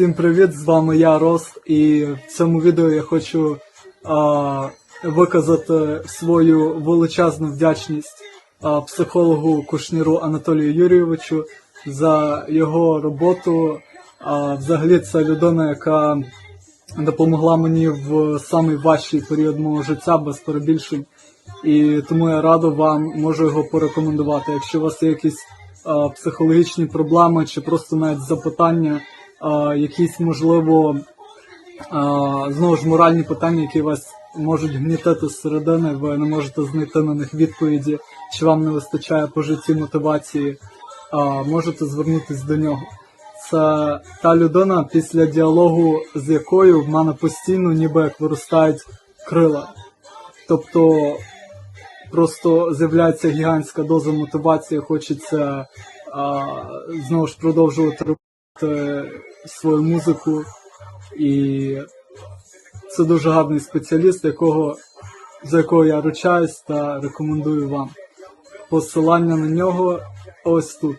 Всім привіт! З вами я Рост, і в цьому відео я хочу а, виказати свою величезну вдячність а, психологу Кушніру Анатолію Юрійовичу за його роботу. А, взагалі, це людина, яка допомогла мені в самий важчий період мого життя без перебільшень. І тому я радо вам можу його порекомендувати. Якщо у вас є якісь а, психологічні проблеми чи просто навіть запитання, якісь можливо знову ж моральні питання, які вас можуть гнітити зсередини, ви не можете знайти на них відповіді, чи вам не вистачає по житті мотивації, можете звернутися до нього. Це та людина, після діалогу з якою в мене постійно ніби як виростають крила. Тобто просто з'являється гігантська доза мотивації, хочеться а, знову ж продовжувати робити свою музику. І це дуже гарний спеціаліст, якого, за якого я ручаюсь та рекомендую вам. Посилання на нього ось тут.